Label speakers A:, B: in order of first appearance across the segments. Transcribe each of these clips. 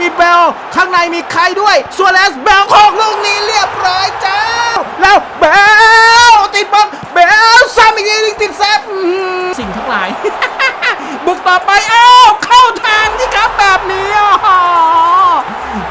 A: มีเบล ข้างในมีใครด้วยส่วเลสเบลของลูกนี้เรียบร้อยเจ้า แล้วเบลติดบอลเบลซ้ำอีกทีติดแซฟสิ่งทั้งหลาย บุกต่อไปเอ้าเข้าทางนี่ครับแบบนี้อ๋อ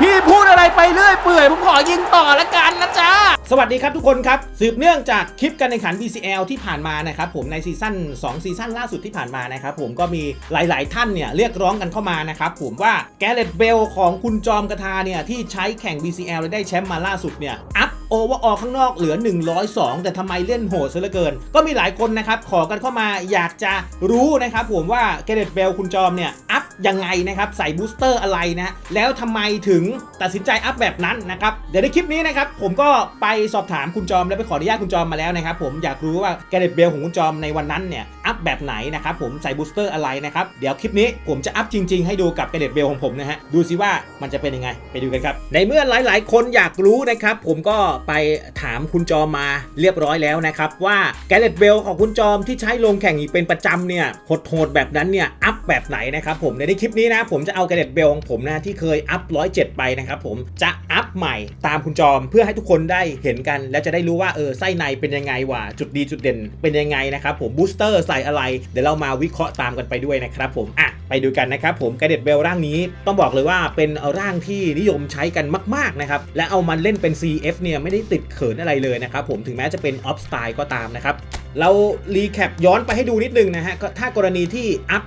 A: พี่พูดอะไรไปเรื่อยเปื่อยผมขอยิงต่อละกันนะจ๊ะ สวัสดีครับทุกคนครับ สืบเนื่องจากคลิปการแข่งขัน BCL ที่ผ่านมานะครับผมในซีซั่น2ซีซั่นล่าสุดที่ผ่านมานะครับผมก็มีหลาย ๆ ท่านเนี่ยเรียกร้องกันเข้ามานะครับผมว่าแกเรตเบลของคุณจอมกระทาเนี่ยที่ใช้แข่ง BCL และได้แชมป์มาล่าสุดเนี่ยอัพ โอเวอร์ออข้างนอกเหลือ 102 แต่ทำไมเล่นโหดซะเหลือเกิน ก็มีหลายคนนะครับ ขอกันเข้ามาอยากจะรู้นะครับผมว่าแกเรตเบลคุณจอมเนี่ย อัพยังไงนะครับ ใส่บูสเตอร์อะไรนะ แล้วทำไมถึงตัดสินใจอัพแบบนั้นนะครับ เดี๋ยวในคลิปนี้นะครับ ผมก็ไปสอบถามคุณจอมและไปขออนุญาตคุณจอมมาแล้วนะครับผมอยากรู้ว่าแกเรตเบลของคุณจอมในวันนั้นเนี่ยอัพแบบไหนนะครับผมใส่บูสเตอร์อะไรนะครับเดี๋ยวคลิปนี้ผมจะอัพจริง ๆ ให้ดูกับแกเรตเบลของผมนะฮะดูซิว่ามันจะเป็นยังไงไปดูกันครับ ในเมื่อหลาย ๆ คนอยากรู้นะครับผมก็ไปถามคุณจอมมาเรียบร้อยแล้วนะครับว่าแกเรตเบลของคุณจอมที่ใช้ลงแข่งอีกเป็นประจำเนี่ยโหดๆแบบนั้นเนี่ยอัพแบบไหนนะครับผมในคลิปนี้นะผมจะเอาแกเรตเบลของผมนะที่เคยอัพ107 ไปนะครับผมจะอัพใหม่ตามคุณจอมเพื่อให้ทุกคนได้เห็นกัน แล้วจะได้รู้ว่าเออไส้ในเป็นยังไงว่าจุดดีจุดเด่นเป็นยังไงนะครับผมบูสเตอร์ส่อะไร เดี๋ยวเรามาวิเคราะห์ตามกันไปด้วยนะครับผมอะไปดูกันนะครับผมกระเด็ดเบลร่างนี้ต้องบอกเลยว่าเป็นร่างที่นิยมใช้กันมากๆนะครับและเอามันเล่นเป็น CF เนี่ยไม่ได้ติดเขินอะไรเลยนะครับผมถึงแม้จะเป็นออฟสไตล์ก็ตามนะครับ เรารีแคปย้อนไปให้ดูนิดนึงนะฮะก็ถ้ากรณีที่อัพ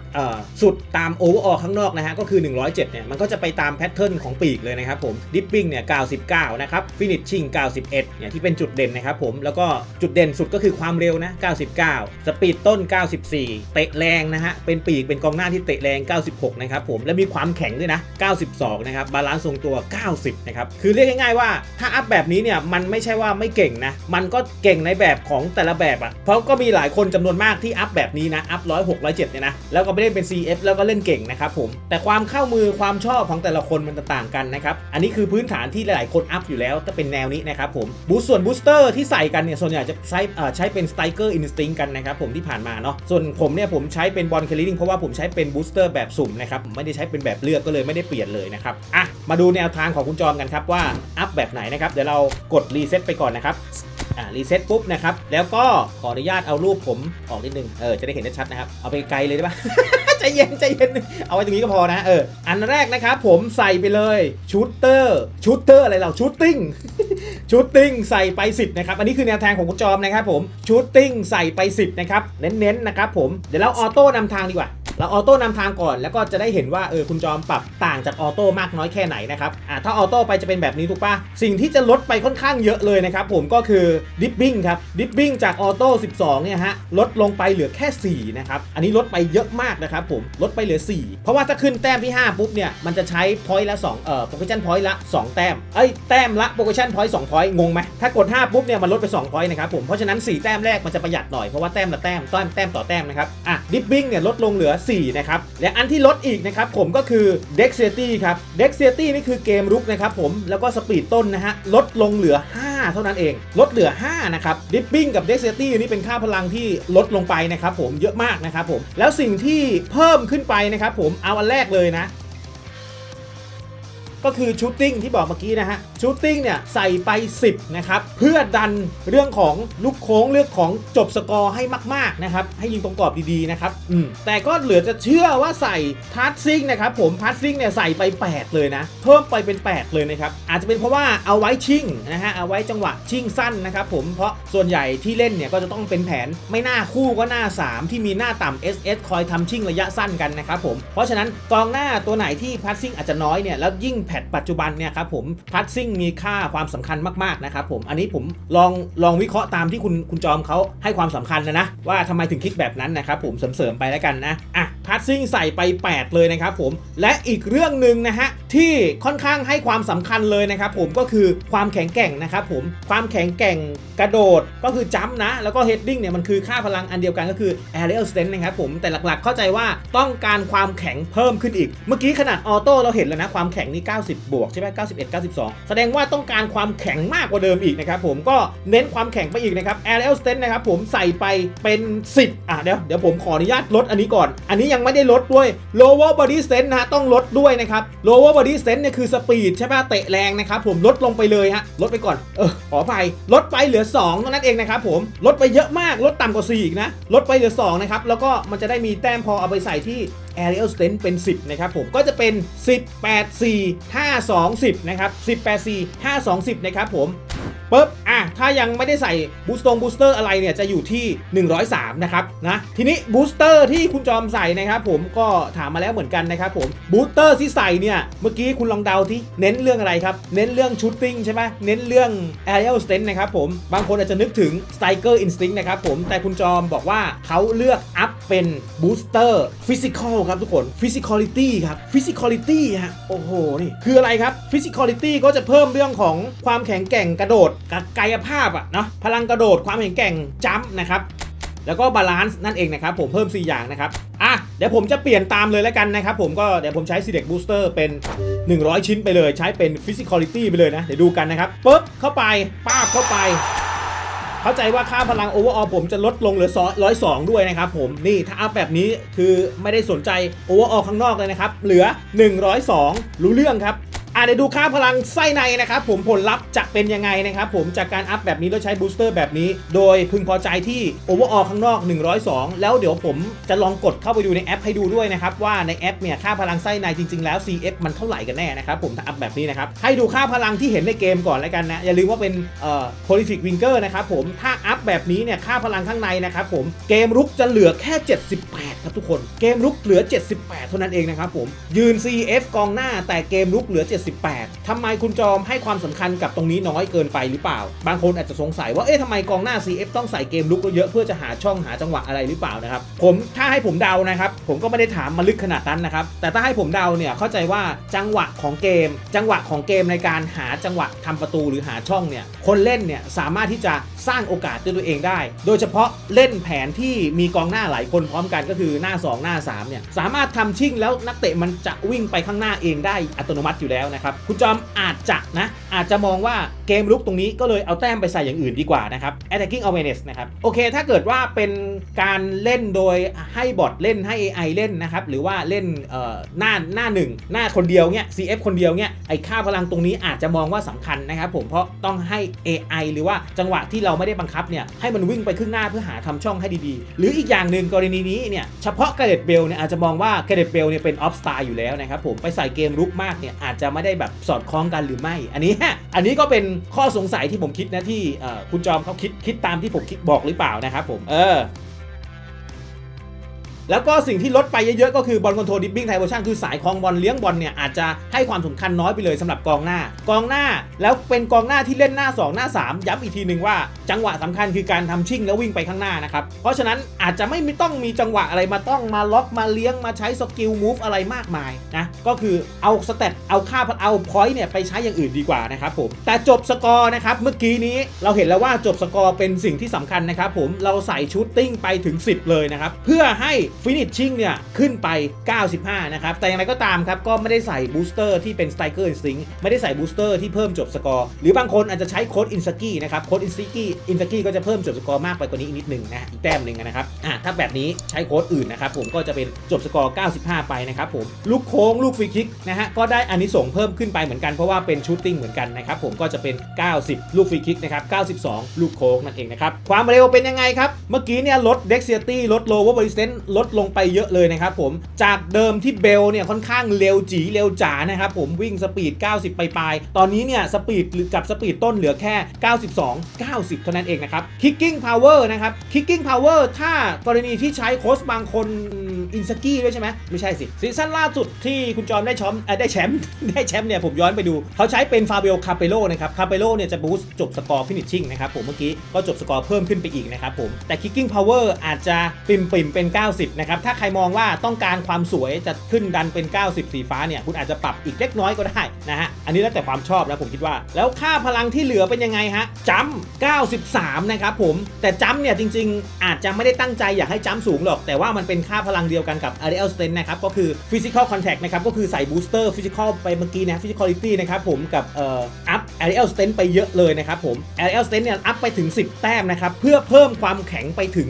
A: สุดตามโอเวอร์ออข้างนอกนะฮะก็คือ 107 เนี่ย มันก็จะไปตามแพทเทิร์นของปีกเลยนะครับผมดิปปิ้งเนี่ย 99 นะครับฟินิชชิ่ง 91 เนี่ย ที่เป็นจุดเด่นนะครับผมแล้วก็จุดเด่นสุดก็คือความเร็วนะ 99 สปีดต้น 94 เตะแรงนะฮะเป็นปีกเป็นกองหน้าที่เตะแรง 96 นะครับผมและมีความแข็งด้วยนะ 92 นะครับบาลานซ์ทรงตัว 90 นะครับคือเรียกง่ายๆว่าถ้าอัพแบบนี้เนี่ยมันไม่ใช่ว่าไม่เก่งนะมันก็เก่งในแบบของแต่ละแบบอะเพราะก็มีหลายคนจำนวนมากที่อัพแบบนี้นะ อัพร้อยหกร้อยเจ็ดเนี่ยนะ แล้วก็ไม่ได้เป็น CF แล้วก็เล่นเก่งนะครับผม แต่ความเข้ามือความชอบของแต่ละคนมันจะต่างกันนะครับ อันนี้คือพื้นฐานที่หลายๆคนอัพอยู่แล้วจะเป็นแนวนี้นะครับผม บูสส่วนบูสเตอร์ที่ใส่กันเนี่ย ส่วนใหญ่จะใช้เอ่อใช้เป็นสไตเกอร์อินสติ้งกันนะครับผมที่ผ่านมาเนาะ ส่วนผมเนี่ยผมใช้เป็นบอลเคลลิงเพราะว่าผมใช้เป็นบูสเตอร์แบบสุ่มนะครับไม่ได้ใช้เป็นแบบเลือกก็เลยไม่ได้เปลี่ยนเลยนะครับอะมาดูแนวทางของคุณจอมกันครับว่าอัพแบบไหนนะครับเดี๋ยวเรากดรีเซ็ตไปก่อนนะครับ อ่ารีเซ็ตปุ๊บนะครับ แล้วก็ขออนุญาตเอารูปผมออกนิดนึง เออ จะได้เห็นได้ชัดนะครับ เอาไปไกลเลยได้ปะ ใจเย็นใจเย็น เอาไว้ตรงนี้ก็พอนะ เออ อันแรกนะครับผมใส่ไปเลยชูตเตอร์ชูตเตอร์อะไรเราชูตติ้ง ชูตติ้งใส่ไป 10 นะครับ อันนี้คือแนวทางของคุณจอมนะครับผมชูตติ้งใส่ไป 10 นะครับ เน้นๆนะครับผม เดี๋ยวเราออโต้นำทางดีกว่า เราออโต้นำทางก่อนแล้วก็จะได้เห็นว่าเออคุณจอมปรับต่างจากออโต้มากน้อยแค่ไหนนะครับอ่าถ้าออโต้ไปจะเป็นแบบนี้ถูกปะสิ่งที่จะลดไปค่อนข้างเยอะเลยนะครับผมก็คือดิปปิ้งครับดิปปิ้งจากออโต้12เนี่ยฮะลดลงไปเหลือแค่4นะครับอันนี้ลดไปเยอะมากนะครับผมลดไปเหลือ 4 เพราะว่าถ้าขึ้นแต้มที่ 5 ปุ๊บเนี่ยมันจะใช้พอยต์ละ2เอ่อโปรเกชั่นพอยต์ละ 2 แต้มเอ้ยแต้มละโปรเกชั่นพอยต์2พอยต์งงไหมถ้ากด 5 ปุ๊บเนี่ยมันลดไป2พอยต์นะครับผมเพราะฉะนั้น 4 แต้มแรกมันจะประหยัดหน่อยเพราะว่าแต้มละแต้มแต้มแต้มต่อแต้มนะครับอะดิปปิ้งเนี่ยลดลงเหลือ4 นะครับ และอันที่ลดอีกนะครับผมก็คือ Dexterity ครับ Dexterity นี่คือเกมรุกนะครับผมแล้วก็สปีดต้นนะฮะลดลงเหลือ 5 เท่านั้นเอง ลดเหลือ 5 นะครับ Dipping กับ Dexterity นี่เป็นค่าพลังที่ลดลงไปนะครับผมเยอะมากนะครับผมแล้วสิ่งที่เพิ่มขึ้นไปนะครับผมเอาอันแรกเลยนะ ก็คือชูตติ้งที่บอกเมื่อกี้นะฮะชูตติ้งเนี่ยใส่ไป 10 นะครับ เพื่อดันเรื่องของลูกโค้งเรื่องของจบสกอร์ให้มาก ๆ นะครับ ให้ยิงตรงกรอบดีๆนะครับอืมแต่ก็เหลือจะเชื่อว่าใส่พาร์ทซิงนะครับผมพาร์ทซิงเนี่ยใส่ไป 8 เลยนะ เพิ่มไปเป็น 8 เลยนะครับ อาจจะเป็นเพราะว่าเอาไว้ชิ่งนะฮะเอาไว้จังหวะชิ่งสั้นนะครับผมเพราะส่วนใหญ่ที่เล่นเนี่ยก็จะต้องเป็นแผนไม่หน้าคู่ก็หน้า 3 ที่มีหน้าต่ำ SS คอยทำชิ่งระยะสั้นกันนะครับผมเพราะฉะนั้นกองหน้าตัวไหนที่พาร์ทซิงอาจจะน้อยเนี่ยแล้วยิ่งแพทปัจจุบันเนี่ยครับผมพัดซิ่งมีค่าความสำคัญมากๆนะครับผมอันนี้ผมลองลองวิเคราะห์ตามที่คุณคุณจอมเขาให้ความสำคัญนะนะว่าทำไมถึงคิดแบบนั้นนะครับผมเสริมๆไปแล้วกันนะอะพัดซิ่งใส่ไป 8 เลยนะครับผมและอีกเรื่องหนึ่งนะฮะที่ค่อนข้างให้ความสำคัญเลยนะครับผมก็คือความแข็งแกร่งนะครับผมความแข็งแกร่งกระโดดก็คือจัมป์นะ แล้วก็เฮดดิ้งเนี่ยมันคือค่าพลังอันเดียวกันก็คือ aerial strength นะครับผมแต่หลักๆ เข้าใจว่าต้องการความแข็งเพิ่มขึ้นอีก เมื่อกี้ขนาดออโต้เราเห็นแล้วนะความแข็งนี่90 บวกใช่ไหม91 92 แสดงว่าต้องการความแข็งมากกว่าเดิมอีกนะครับผมก็เน้นความแข็งไปอีกนะครับ aerial s t e n นะครับผมใส่ไปเป็น 10 อะเดี๋ยวเดี๋ยวผมขออนุญาตลดอันนี้ก่อน อันนี้ยังไม่ได้ลดด้วย lower body s t r e n นะฮะต้องลดด้วยนะครับ lower body body sense เนี่ยคือสปีดใช่ป่ะเตะแรงนะครับผมลดลงไปเลยฮะลดไปก่อนเออขออภัยลดไปเหลือ2นั้นเองนะครับผมลดไปเยอะมากลดต่ำกว่า4อีกนะลดไปเหลือ2นะครับแล้วก็มันจะได้มีแต้มพอเอาไปใส่ที่ Aerial Strength เป็น 10 นะครับผมก็จะเป็น 10 8 4 5 2 10 นะครับ 10 8 4 5 2 10 นะครับผมปุ๊บ อะถ้ายังไม่ได้ใส่บูสตงบูสเตอร์อะไรเนี่ยจะอยู่ที่ 103 นะครับนะทีนี้บูสเตอร์ที่คุณจอมใส่นะครับผมก็ถามมาแล้วเหมือนกันนะครับผมบูสเตอร์ที่ใส่เนี่ยเมื่อกี้คุณลองเดาที่เน้นเรื่องอะไรครับ เน้นเรื่องชูตติ้งใช่ไหมเน้นเรื่อง Aerial Strength นะครับผมบางคนอาจจะนึกถึง Striker Instinct นะครับผมแต่คุณจอมบอกว่าเขาเลือกอัพเป็นบูสเตอร์ฟิสิกอลครับทุกคน Physicality ครับ Physicality ฮะโอ้โหนี่คืออะไรครับ Physicality ก็จะเพิ่มเรื่องของความแข็งแกร่งกระโดดกับกายภาพอะเนาะพลังกระโดดความแข็งแกร่งจัมป์นะครับแล้วก็บาลานซ์นั่นเองนะครับผมเพิ่ม 4 อย่างนะครับอะเดี๋ยวผมจะเปลี่ยนตามเลยแล้วกันนะครับผมก็เดี๋ยวผมใช้ Select Booster เป็น 100 ชิ้นไปเลย ใช้เป็น Physicality ไปเลยนะ เดี๋ยวดูกันนะครับปุ๊บเข้าไปป้าบเข้าไป เข้าใจว่าค่าพลังโอเวอร์ออผมจะลดลงเหลือร้อยสองด้วยนะครับผมนี่ถ้าอัพแบบนี้คือไม่ได้สนใจโอเวอร์ออข้างนอกเลยนะครับเหลือ 102 รู้เรื่องครับ อะเดี๋ยวดูค่าพลังไส้ในนะครับผมผลลัพธ์จะเป็นยังไงนะครับผมจากการอัพแบบนี้แล้วใช้บูสเตอร์แบบนี้ โดยพึงพอใจที่โอเวอร์ออข้างนอก 102 แล้วเดี๋ยวผมจะลองกดเข้าไปดูในแอปให้ดูด้วยนะครับ ว่าในแอปเนี่ยค่าพลังไส้ในจริง ๆ แล้ว CF มันเท่าไหร่กันแน่นะครับผมถ้าอัพแบบนี้นะครับให้ดูค่าพลังที่เห็นในเกมก่อนแล้วกันนะอย่าลืมว่าเป็นเอ่อ prolific winger นะครับผมถ้าอัพแบบนี้เนี่ยค่าพลังข้างในนะครับผมเกมรุกจะเหลือแค่ 78 ครับทุกคน เกมรุกเหลือ 78 เท่านั้นเองนะครับผมยืน CF กองหน้าแต่เกมรุกเหลือ78ทำไมคุณจอมให้ความสำคัญกับตรงนี้น้อยเกินไปหรือเปล่า บางคนอาจจะสงสัยว่าเอ๊ะทำไมกองหน้า CF ต้องใส่เกมลุกเยอะเพื่อจะหาช่องหาจังหวะอะไรหรือเปล่านะครับผมถ้าให้ผมเดานะครับผมก็ไม่ได้ถามมาลึกขนาดนั้นนะครับแต่ถ้าให้ผมเดาเนี่ยเข้าใจว่าจังหวะของเกม จังหวะของเกมในการหาจังหวะทำประตูหรือหาช่องเนี่ยคนเล่นเนี่ยสามารถที่จะสร้างโอกาสด้วยตัวเองได้ โดยเฉพาะเล่นแผนที่มีกองหน้าหลายคนพร้อมกันก็คือหน้า 2 หน้า3เนี่ยสามารถทำชิ่งแล้วนักเตะมันจะวิ่งไปข้างหน้าเองได้อัตโนมัติอยู่แล้วนะครับคุณจอมอาจจะนะอาจจะมองว่า เกมลุกตรงนี้ก็เลยเอาแต้มไปใส่อย่างอื่นดีกว่านะครับ attacking awareness นะครับโอเค ถ้าเกิดว่าเป็นการเล่นโดยให้บอทเล่นให้ AI เล่นนะครับหรือว่าเล่นหน้าหน้าหนึ่งหน้าคนเดียวเนี่ย CF คนเดียวเนี่ยไอค่าพลังตรงนี้อาจจะมองว่าสำคัญนะครับผมเพราะต้องให้ AI หรือว่าจังหวะที่เราไม่ได้บังคับเนี่ยให้มันวิ่งไปขึ้นหน้าเพื่อหาทำช่องให้ดีๆ หรืออีกอย่างหนึ่งกรณีนี้เนี่ยเฉพาะกระเด็ดเบลเนี่ยอาจจะมองว่ากระเด็ดเบลเนี่ยเป็นออฟสตาร์อยู่แล้วนะครับผมไปใส่เกมรุกมากเนี่ยอาจจะไม่ได้แบบสอดคล้องกันหรือไม่ อันนี้อันนี้ก็เป็นข้อสงสัยที่ผมคิดนะที่คุณจอมเขาคิดคิดตามที่ผมคิดบอกหรือเปล่านะครับผมเออ แล้วก็สิ่งที่ลดไปเยอะๆ ก็คือบอลคอนโทรลดิปปิ้งไทโ o ชั่นคือสายคลองบอลเลี้ยงบอลเนี่ยอาจจะให้ความสำคัญน้อยไปเลยสำหรับกองหน้า กองหน้าแล้วเป็นกองหน้าที่เล่นหน้า 2 หน้า 3 ย้ำอีกทีหนึ่งว่าจังหวะสำคัญคือการทำชิ่งแล้ววิ่งไปข้างหน้านะครับ เพราะฉะนั้นอาจจะไม่ต้องมีจังหวะอะไรมาต้องมาล็อกมาเลี้ยงมาใช้สกิลมูฟอะไรมากมายนะก็คือเอาสเตตเอาค่าเอาพอยต์เนี่ยไปใช้อย่างอื่นดีกว่านะครับผมแต่จบสกอร์นะครับเมื่อกี้นี้เราเห็นแล้วว่าจบสกอร์เป็นสิ่งที่สำคัญนะครับผมเราใส่ชูตติ้งไปถึง 10 เลยนะครับเพื่อให้ฟินิชชิ่งเนี่ย ขึ้นไป 95 นะครับ แต่อย่างไรก็ตามครับ ก็ไม่ได้ใส่บูสเตอร์ที่เป็น Striker Instinct ไม่ได้ใส่บูสเตอร์ที่เพิ่มจบสกอร์ หรือบางคนอาจจะใช้โค้ดอินสกี้นะครับ โค้ดอินสกี้อินสกี้ก็จะเพิ่มจบสกอร์มากไปกว่านี้อีกนิดหนึ่งนะ อีกแต้มหนึ่งนะครับ อะ ถ้าแบบนี้ใช้โค้ดอื่นนะครับ ผมก็จะเป็นจบสกอร์ 95 ไปนะครับผม ลูกโค้งลูกฟรีคิกนะฮะ ก็ได้อานิสงส์เพิ่มขึ้นไปเหมือนกัน เพราะว่าเป็นชูตติ้งเหมือนกันนะครับ ผมก็จะเป็น 90 ลูกฟรีคิกนะครับ 92 ลูกโค้งนั่นเองนะครับ ความเร็วเป็นยังไงครับ เมื่อกี้เนี่ยลด Dexterity ลด Lower Resistance ลดลงไปเยอะเลยนะครับผมจากเดิมที่เบลเนี่ยค่อนข้างเร็วจีเร็วจ๋านะครับผมวิ่งสปีด 90 ไปปลายตอนนี้เนี่ยสปีดหรือกับสปีดต้นเหลือแค่ 92 90 เท่านั้นเองนะครับ Kicking Power นะครับ Kicking Power ถ้ากรณีที่ใช้โค้ชบางคนอินสกี้ด้วยใช่ไหมไม่ใช่สิซีซั่นล่าสุดที่คุณจอมได้แชมป์เอ่อได้แชมป์ได้แชมป์เนี่ยผมย้อนไปดู เขาใช้เป็นฟาเบลคาเปโลนะครับคาเปโลเนี่ยจะบูสต์จบสกอร์ฟินิชชิ่งนะครับผมเมื่อกี้ก็จบสกอร์เพิ่มขึ้นไปอีกนะครับผมแต่ Kicking Power อาจจะปิ่มปิ่มๆเป็น 90นะครับถ้าใครมองว่าต้องการความสวยจะขึ้นดันเป็น 90 สีฟ้าเนี่ยคุณอาจจะปรับอีกเล็กน้อยก็ได้นะฮะอันนี้แล้วแต่ความชอบนะผมคิดว่า แล้วค่าพลังที่เหลือเป็นยังไงฮะจัม93 นะครับผมแต่จัมเนี่ยจริง ๆ อาจจะไม่ได้ตั้งใจอยากให้จัมสูงหรอก แต่ว่ามันเป็นค่าพลังเดียวกันกับ Ariel Strength นะครับก็คือ Physical Contact นะครับก็คือใส่ Booster Physical ไปเมื่อกี้นะ Physicality นะครับผมกับเอ่อ Up Ariel Stent ไปเยอะเลยนะครับผม Ariel Stent เนี่ยอัพไปถึง 10 แต้มนะครับเพื่อเพิ่มความแข็งไปถึง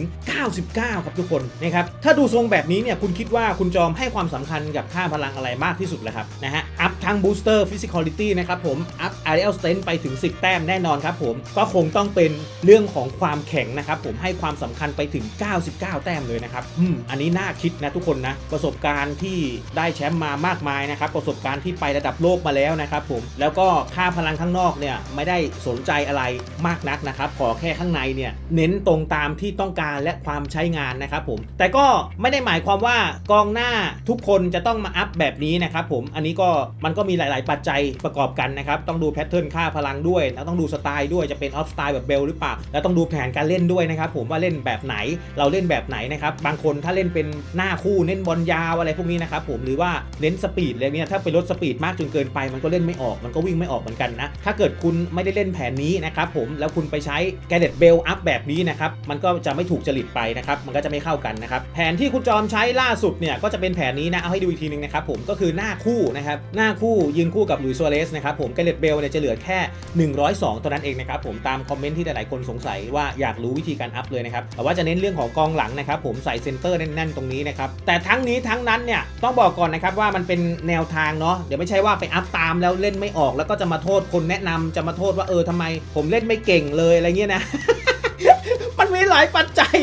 A: 99 ครับทุกคนนะครับถ้าดูทรงแบบนี้เนี่ยคุณคิดว่าคุณจอมให้ความสำคัญกับค่าพลังอะไรมากที่สุดแล้วครับนะฮะอัพทั้ง Booster Physicality นะครับผมอัพ Ariel Stent ไปถึง 10 แต้มแน่นอนครับผมก็คงต้องเป็นเรื่องของความแข็งนะครับผมให้ความสำคัญไปถึง 99 แต้มเลยนะครับอืมอันนี้น่าคิดนะทุกคนนะประสบการณ์ที่ได้แชมป์มามากมายนะครับประสบการณ์ที่ไประดับโลกมาแล้วนะครับผมแล้วก็ค่าพลังข้างนอกเนี่ยไม่ได้สนใจอะไรมากนักนะครับ ขอแค่ข้างในเนี่ยเน้นตรงตามที่ต้องการและความใช้งานนะครับผม แต่ก็ไม่ได้หมายความว่ากองหน้าทุกคนจะต้องมาอัพแบบนี้นะครับผม อันนี้ก็มันก็มีหลาย ๆ ปัจจัยประกอบกันนะครับ ต้องดูแพทเทิร์นค่าพลังด้วย แล้วต้องดูสไตล์ด้วยจะเป็นออฟสไตล์แบบเบลหรือเปล่า แล้วต้องดูแผนการเล่นด้วยนะครับผมว่าเล่นแบบไหน เราเล่นแบบไหนนะครับ บางคนถ้าเล่นเป็นหน้าคู่เน้นบอลยาวอะไรพวกนี้นะครับผม หรือว่าเน้นสปีดอะไรเนี่ยถ้าไปลดสปีดมากจนเกินไปมันก็เล่นไม่ออก มันก็วิ่งไม่ออกเหมือนกันนะถ้าเกิดคุณไม่ได้เล่นแผนนี้นะครับผมแล้วคุณไปใช้แกเด็ตเบลอัพแบบนี้นะครับมันก็จะไม่ถูกจริตไปนะครับมันก็จะไม่เข้ากันนะครับแผนที่คุณจอมใช้ล่าสุดเนี่ยก็จะเป็นแผนนี้นะเอาให้ดูอีกทีนึงนะครับผมก็คือหน้าคู่นะครับหน้าคู่ยืนคู่กับลุยส์ซัวเรสนะครับผมแกเด็ตเบลเนี่ยจะเหลือแค่ 102ตัวนั้นเองนะครับผมตามคอมเมนต์ที่หลายๆคนสงสัยว่าอยากรู้วิธีการอัพเลยนะครับแต่ว่าจะเน้นเรื่องของกองหลังนะครับผมใส่เซนเตอร์แน่นๆตรงนี้นะครับแต่ทั้งนี้ทั้งนั้นเนี่ยต้องบอกก่อนนะครับว่ามันเป็นแนวทางเนาะเดี๋ยวไม่ใช่ว่าไปอัพตามแล้วเล่นไม่ออกแล้วก็จะมาโทษคนแนะนำจะมาโทษว่าเออทำไมผมเล่นไม่เก่งเลยอะไรเงี้ยนะ มันมีหลายปัจจัย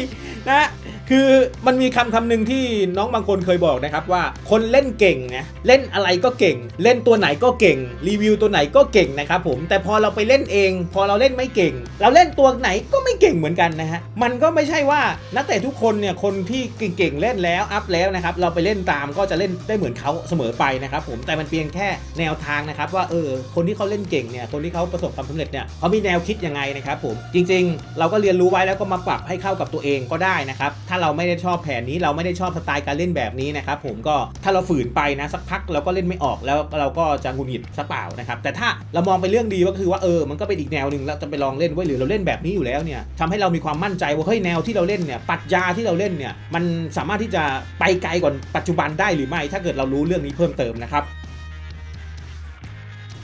A: นะ คือมันมีคำคำหนึ่งที่น้องบางคนเคยบอกนะครับว่า คนเล่นเก่งนะเล่นอะไรก็เก่ง เล่นตัวไหนก็เก่ง รีวิวตัวไหนก็เก่งนะครับผมแต่พอเราไปเล่นเอง พอเราเล่นไม่เก่ง เราเล่นตัวไหนก็ไม่เก่งเหมือนกันนะฮะมันก็ไม่ใช่ว่านักเตะทุกคนเนี่ยคนที่เก่งๆเล่นแล้วอัพแล้วนะครับเราไปเล่นตามก็จะเล่นได้เหมือนเขาเสมอไปนะครับผมแต่มันเพียงแค่แนวทางนะครับว่าเออคนที่เขาเล่นเก่งเนี่ยคนที่เขาประสบความสำเร็จเนี่ยเขามีแนวคิดยังไงนะครับผมจริง ๆ เราก็เรียนรู้ไว้แล้วก็มาปรับให้เข้ากับตัวเองก็ได้นะครับถ้าเราไม่ได้ชอบแผนนี้เราไม่ได้ชอบสไตล์การเล่นแบบนี้นะครับผมก็ถ้าเราฝืนไปนะสักพักเราก็เล่นไม่ออกแล้วเราก็จะหงุดหงิดซะเปล่านะครับแต่ถ้าเรามองไปเรื่องดีก็คือว่าเออมันก็เป็นอีกแนวหนึ่งเราจะไปลองเล่นไว้หรือเราเล่นแบบนี้อยู่แล้วเนี่ยทำให้เรามีความมั่นใจว่าเฮ้ยแนวที่เราเล่นเนี่ยปรัชญาที่เราเล่นเนี่ยมันสามารถที่จะไปไกลกว่าปัจจุบันได้หรือไม่ ถ้าเกิดเรารู้เรื่องนี้เพิ่มเติมนะครับ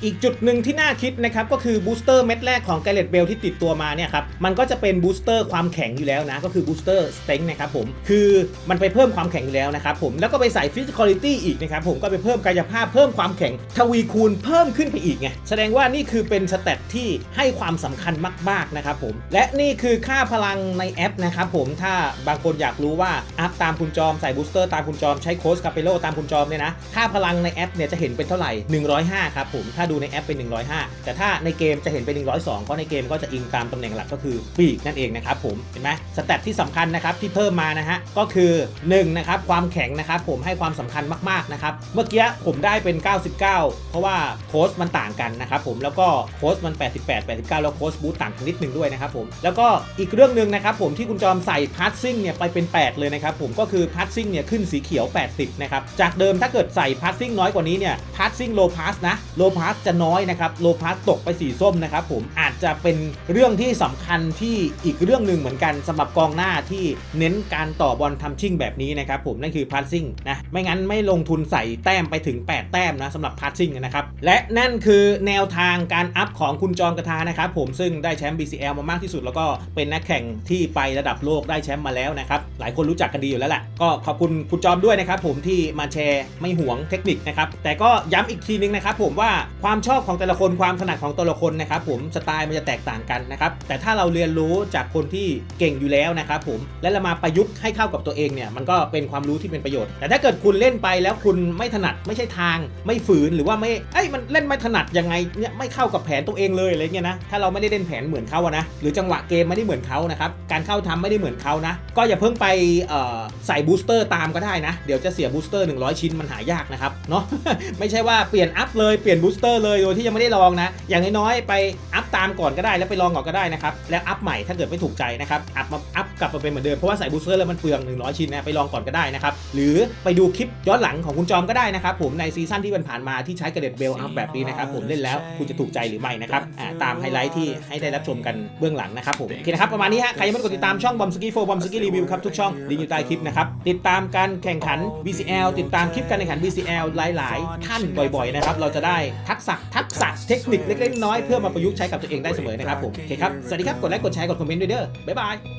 A: อีกจุดหนึ่งที่น่าคิดนะครับก็คือบูสเตอร์เม็ดแรกของ g a r e t Bell ที่ติดตัวมาเนี่ยครับมันก็จะเป็นบูสเตอร์ความแข็งอยู่แล้วนะก็คือบูสเตอร์สเต็งนะครับผมคือมันไปเพิ่มความแข็งอยู่แล้วนะครับผมแล้วก็ไปใส่ฟิสิกอลิตี้อีกนะครับผมก็ไปเพิ่มกายภาพเพิ่มความแข็งทวีคูณเพิ่มขึ้นไปอีกไงแสดงว่านี่คือเป็นสเตตที่ให้ความสำคัญมากๆนะครับผมและนี่คือค่าพลังในแอปนะครับผมถ้าบางคนอยากรู้ว่าอัพตามคุณจอมใส่บูสเตอร์ตามคุณจอมใช้โค้ชคาเปโลตามคุณจอมเนี่ยนะค่าพลังในแอปเนี่ยจะเห็นเป็นเท่าไหร่105ครับผมถ้าดูในแอปเป็น 105 แต่ถ้าในเกมจะเห็นเป็น 102 เพราะในเกมก็จะอิงตามตำแหน่งหลักก็คือปีกนั่นเองนะครับผมเห็นไหมสเตตที่สำคัญนะครับที่เพิ่มมานะฮะก็คือ1นะครับความแข็งนะครับผมให้ความสำคัญมากๆนะครับเมื่อกี้ผมได้เป็น 99 เพราะว่าโค้ชมันต่างกันนะครับผมแล้วก็โค้ชมัน 88 89 แล้วโค้ชบูตต่างกันนิดนึงด้วยนะครับผมแล้วก็อีกเรื่องหนึ่งนะครับผมที่คุณจอมใส่พาสซิ่งเนี่ยไปเป็น 8 เลยนะครับผมก็คือพาสซิ่งเนี่ยขึ้นสีเขียว 80 นะครับจากเดิมถ้าเกิดใส่พาสซิ่งน้อยกว่านี้เนี่ยพาสซิ่งโลพาสนะโลพาสจะน้อยนะครับโลพาสตกไปสีส้มนะครับผมอาจจะเป็นเรื่องที่สำคัญที่อีกเรื่องหนึ่งเหมือนกันสำหรับกองหน้าที่เน้นการต่อบอลทำชิ่งแบบนี้นะครับผมนั่นคือพาสซิ่งนะไม่งั้นไม่ลงทุนใส่แต้มไปถึง 8 แต้มนะสำหรับพาสซิ่งนะครับและนั่นคือแนวทางการอัพของคุณจอมกระทานะครับผมซึ่งได้แชมป์ BCL มามากที่สุด แล้วก็เป็นนักแข่งที่ไประดับโลกได้แชมป์มาแล้วนะครับหลายคนรู้จักกันดีอยู่แล้วแหละก็ขอบคุณคุณจอมด้วยนะครับผมที่มาแชร์ไม่หวงเทคนิคนะครับแต่ก็ย้ำอีกทีนึงนะครับผมว่าความความชอบของแต่ละคนความถนัดของแต่ละคนนะครับผมสไตล์มันจะแตกต่างกันนะครับแต่ถ้าเราเรียนรู้จากคนที่เก่งอยู่แล้วนะครับผมและเรามาประยุกต์ให้เข้ากับตัวเองเนี่ยมันก็เป็นความรู้ที่เป็นประโยชน์ แต่ถ้าเกิดคุณเล่นไปแล้วคุณไม่ถนัดไม่ใช่ทาง ไม่ฝืนหรือว่าไม่เอ้ยมันเล่นไม่ถนัดยังไงเนี่ยไม่เข้ากับแผนตัวเองเลยอะไรเงี้ยนะถ้าเราไม่ได้เล่นแผนเหมือนเขาอะนะหรือจังหวะเกมไม่ได้เหมือนเขานะครับการเข้าทำไม่ได้เหมือนเขานะก็อย่าเพิ่งไปใส่บูสเตอร์ตามก็ได้นะเดี๋ยวจะเสียบูสเตอร์100 ชิ้นมันหายากนะครับเนาะไม่ใช่ว่าเปลี่ยนอัพเลยเปลี่ยนบูสเตอร์เลยโดยที่ยังไม่ได้ลองนะ อย่างน้อยๆไปอัพตามก่อนก็ได้แล้วไปลองก่อนก็ได้นะครับแล้วอัพใหม่ถ้าเกิดไม่ถูกใจนะครับอัพมาอัพ กลับมาเป็นเหมือนเดิมเพราะว่าใส่บูสเตอร์แล้วมันเปลือง 100 ชิ้นนะไปลองก่อนก็ได้นะครับ หรือไปดูคลิปย้อนหลังของคุณจอมก็ได้นะครับผมในซีซั่นที่ผ่านมาที่ใช้กระเด็ดเบลอัพแบบนี้นะครับผมเล่นแล้วคุณจะถูกใจหรือไม่นะครับตามไฮไลท์ที่ให้ได้รับชมกันเบื้องหลังนะครับผมโอเคนะครับประมาณนี้ฮะใครยังไม่กดติดตามช่องบอมสกี้โฟบอมสกี้รีวิวครับทุกช่องลิงก์อยู่ใต้คลิปนะครับติดตามการแข่งขัน BCL ติดตามคลิปการแข่งขัน BCL หลาย ๆ ท่านบ่อย ๆ นะครับ เราจะได้ทักษะทักษะเทคนิคเล็ก ๆ น้อย เพื่อมาประยุกต์ใช้กับตัวเองได้เสมอนะครับผมโอเคครับ สวัสดีครับ กดไลค์ กดแชร์ กดคอมเมนต์ด้วยเด้อบ๊ายบาย